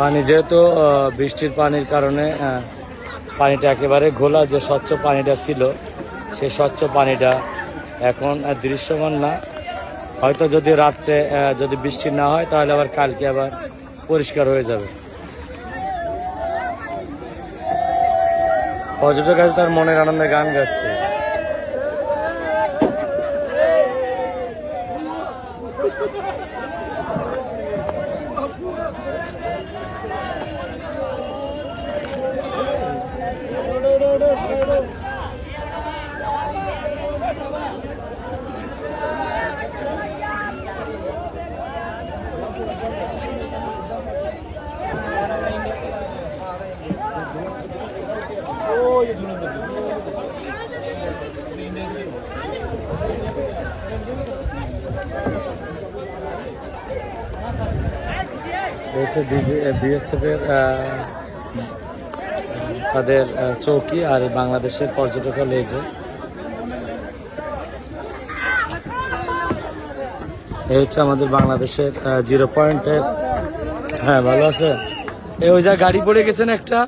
পানি যেহেতু বৃষ্টির পানির কারণে পানিটা একেবারে ঘোলা, যে স্বচ্ছ পানিটা ছিল সেই স্বচ্ছ পানিটা এখন দৃশ্যমান না। হয়তো যদি রাত্রে যদি বৃষ্টি না হয়, তাহলে আবার কালকে আবার পরিষ্কার হয়ে যাবে। পর্যটক আছে তার মনের আনন্দে গান গাচ্ছে। রয়েছে বিএসএফ এর আহ, তাদের চৌকি আর বাংলাদেশের পর্যটক হল এই এই হচ্ছে আমাদের বাংলাদেশের জিরো পয়েন্টের হ্যাঁ ভালো আছে। এই ওই যা গাড়ি পড়ে গেছেন একটা?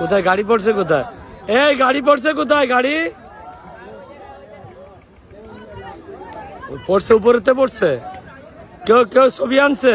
কোথায়? গাড়ি পড়ছে কোথায়? এই গাড়ি পড়ছে কোথায়? গাড়ি? পড়ছে উপরেতে পড়ছে। কেউ কেউ ছবি আনছে?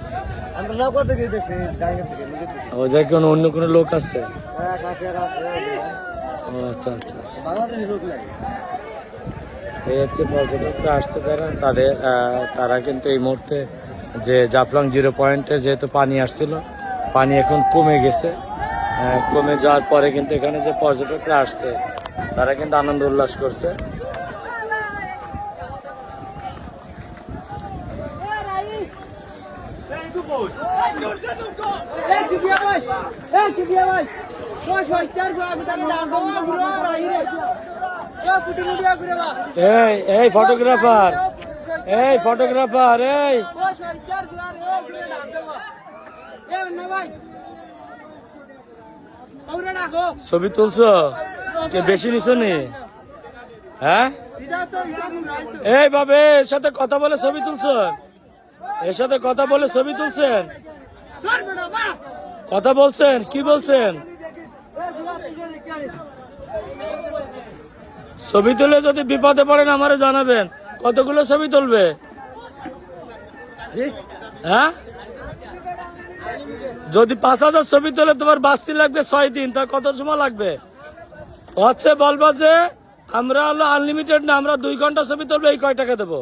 আমরা নৌকা থেকে দেখছি ডাঙ্গা থেকে নদী থেকে ও যাই কোনো অন্য কোনো লোক আছে? হ্যাঁ কাশের আছে ও আচ্ছা আচ্ছা আচ্ছা। বাংলাদেশি লোক লাগে। এই হচ্ছে পর্যটকরা আসছে যারা তাদের তারা কিন্তু এই মুহূর্তে যে জাফলং জিরো পয়েন্টে যেহেতু পানি আসছিল পানি এখন কমে গেছে। কমে যাওয়ার পরে কিন্তু এখানে যে পর্যটকরা আসছে তারা কিন্তু আনন্দ উল্লাস করছে এই চিবিয়া ভাই এই চিবিয়া ভাই কয় ছয় চার গুড়া গুড়া গুড়া গুড়া গুড়া রাই রে এ পুটি মুড়িয়া গুড়া বা এই এই ফটোগ্রাফার এই ফটোগ্রাফার এই কয় ছয় চার গুড়া রে ও গুড়া নাম দেবা এ না ভাই ওরে রাখো ছবি তুলছো? কে বেশি নিছো নি? হ্যাঁ? এই বাবে সাথে কথা বলে ছবি তুলছেন এর সাথে কথা বলে ছবি তুলছেন? কথা বলছেন? কি বলছেন? ছবি তুলে যদি বিপদে পড়েন, আমারে জানাবেন। কতগুলো ছবি তুলবে? হ্যাঁ? যদি পাঁচ হাজার ছবি তোলে তোমার বাঁচতে লাগবে ছয় দিন তা কত সময় লাগবে? হচ্ছে বলব যে, আমরা হলো আনলিমিটেড না, আমরা দুই ঘণ্টা ছবি তুলবো, এই কয় টাকা দেবো?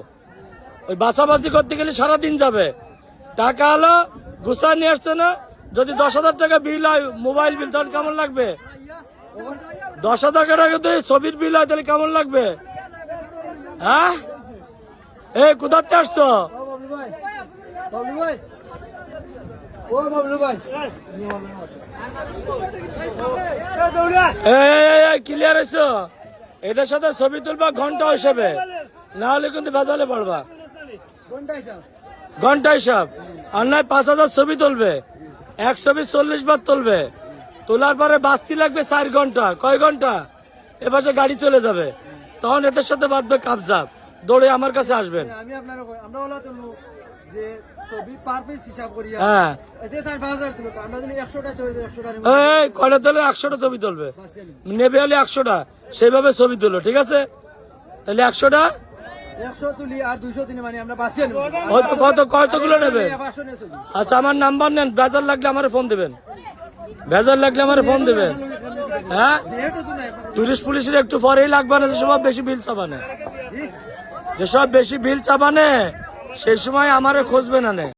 ওই বাসাবাসি করতে গেলে সারাদিন যাবে। টাকা হলো গুছা নিয়ে আসছে না। যদি দশ হাজার টাকা বিল হয়, মোবাইল বিল তখন কেমন লাগবে? দশ হাজার টাকা যদি ছবির বিল হয়, তাহলে কেমন লাগবে? হ্যাঁ? এ কোথাতে আসছো? ক্লিয়ার হয়েছো? এদের সাথে ছবি তুলবা, ঘণ্টা হিসাবে। না হলে কিন্তু বেজালে পড়বা। ঘন্টায় সব। আন্নায় পাঁচ হাজার ছবি তুলবে। এক ছবি চল্লিশ বার তুলবে। তোলার পরে বাস্তি লাগবে চার ঘণ্টা। কয় ঘণ্টা? এপাশে গাড়ি চলে যাবে। তখন এদের সাথে বাঁধবে কাবজাব দৌড়ে আমার কাছে আসবেন। আমি আপনার হ্যাঁ। ছবি তুলবে। নেবে। সেভাবে ছবি তুলো ঠিক আছে? তাহলে 100টা কত কত কতগুলো নেবে? আচ্ছা আমার নাম্বার নেন বেজার লাগলে আমার ফোন দেবেন। বেজার লাগলে আমার ফোন দেবেন। হ্যাঁ? টুরিস্ট পুলিশের একটু পরেই লাগবে না যেসব বেশি বিল চাবানে যেসব বেশি বিল চাবানে সেই সময় আমারে খুঁজবে না নে।